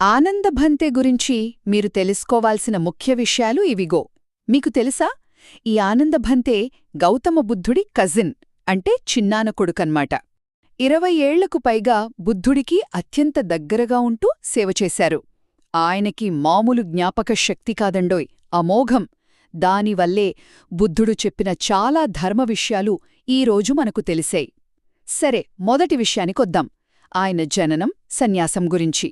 ఆనందభంతే గురించి మీరు తెలుసుకోవాల్సిన ముఖ్య విషయాలు ఇవిగో. మీకు తెలుసా? ఈ ఆనందభంతే గౌతమ బుద్ధుడి కజిన్ అంటే చిన్నాన కొడుకన్మాట. ఇరవై ఏళ్ళకు పైగా బుద్ధుడికి అత్యంత దగ్గరగా ఉంటూ సేవచేశారు ఆయనకి మామూలు జ్ఞాపక శక్తి కాదండోయ్ అమోఘం. దానివల్లే బుద్ధుడు చెప్పిన చాలా ధర్మ విషయాలు ఈరోజు మనకు తెలిసాయి. సరే మొదటి విషయానికొద్దాం ఆయన జననం సన్యాసం గురించి.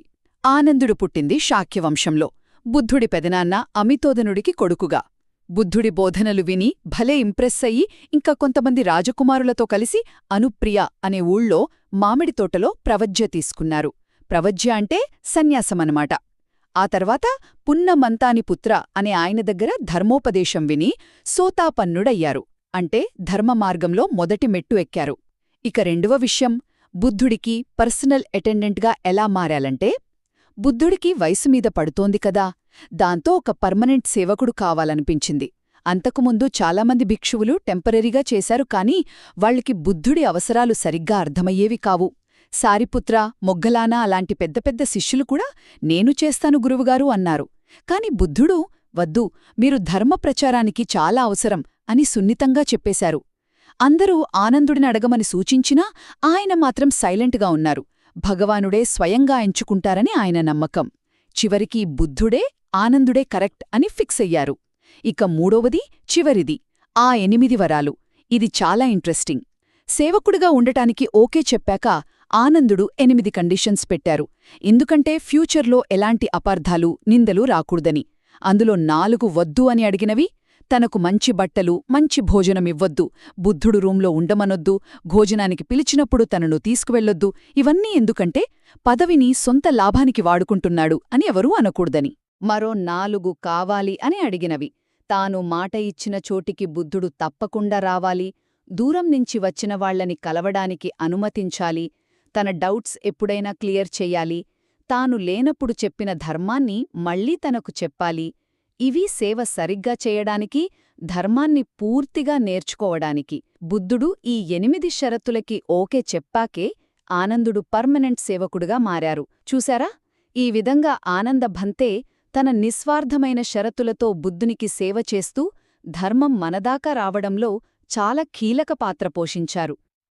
ఆనందుడు పుట్టింది శాక్యవంశంలో. బుద్ధుడి పెదనాన్న అమితోదనుడికి కొడుకుగా. బుద్ధుడి బోధనలు విని భలే ఇంప్రెస్ అయ్యి ఇంకా కొంతమంది రాజకుమారులతో కలిసి అనుప్రియ అనే ఊళ్ళో మామిడి తోటలో ప్రవజ్య తీసుకున్నారు. ప్రవజ్య అంటే సన్యాసమనమాట ఆ తర్వాత పున్నమంతాని పుత్ర అనే ఆయన దగ్గర ధర్మోపదేశం విని సోతాపన్నుడయ్యారు. అంటే ధర్మమార్గంలో మొదటి మెట్టు ఎక్కారు. ఇక రెండవ విషయం బుద్ధుడికి పర్సనల్ అటెండెంట్గా ఎలా మారాలంటే బుద్ధుడికి వయసు మీద పడుతోంది కదా. దాంతో ఒక పర్మనెంట్ సేవకుడు కావాలనిపించింది. అంతకుముందు చాలామంది భిక్షువులు టెంపరరీగా చేశారు కాని వాళ్ళకి బుద్ధుడి అవసరాలు సరిగ్గా అర్థమయ్యేవి కావు. సారిపుత్ర మొగ్గలానా అలాంటి పెద్ద పెద్ద శిష్యులు కూడా నేను చేస్తాను గురువుగారు అన్నారు. కాని బుద్ధుడు వద్దు మీరు ధర్మ ప్రచారానికి చాలా అవసరం అని సున్నితంగా చెప్పేశారు. అందరూ ఆనందుడిని అడగమని సూచించినా ఆయన మాత్రం సైలెంట్గా ఉన్నారు. భగవానుడే స్వయంగా ఎంచుకుంటారని ఆయన నమ్మకం. చివరికి బుద్ధుడే ఆనందుడే కరెక్ట్ అని ఫిక్స్ అయ్యారు. ఇక మూడవది చివరిది ఆ ఎనిమిది వరాలు. ఇది చాలా ఇంట్రెస్టింగ్. సేవకుడిగా ఉండటానికి ఓకే చెప్పాక ఆనందుడు ఎనిమిది కండిషన్స్ పెట్టారు. ఎందుకంటే ఫ్యూచర్లో ఎలాంటి అపార్థాలు నిందలు రాకూడదని. అందులో నాలుగు వద్దు అని అడిగినవి తనకు మంచి బట్టలు మంచి భోజనమివ్వొద్దు. బుద్ధుడు రూంలో ఉండమనొద్దు. భోజనానికి పిలిచినప్పుడు తనను తీసుకువెళ్ళొద్దు. ఇవన్నీ ఎందుకంటే పదవిని సొంత లాభానికి వాడుకుంటున్నాడు అని ఎవరూ అనకూడదని. మరో నాలుగు కావాలి అని అడిగినవి. తాను మాట ఇచ్చిన చోటికి బుద్ధుడు తప్పకుండా రావాలి. దూరం నుంచి వచ్చిన వాళ్ళని కలవడానికి అనుమతించాలి. తన డౌట్స్ ఎప్పుడైనా క్లియర్ చెయ్యాలి తాను లేనప్పుడు చెప్పిన ధర్మాన్ని మళ్ళీ తనకు చెప్పాలి. ఇవి సేవ సరిగ్గా చేయడానికి ధర్మాన్ని పూర్తిగా నేర్చుకోవడానికి. బుద్ధుడు ఈ ఎనిమిది షరతులకి ఓకే చెప్పాకే ఆనందుడు పర్మనెంట్ సేవకుడుగా మారారు. చూశారా? ఈ విధంగా ఆనందభంతే తన నిస్వార్థమైన షరతులతో బుద్ధునికి సేవ చేస్తూ ధర్మం మనదాకా రావడంలో చాలా కీలక పాత్ర పోషించారు.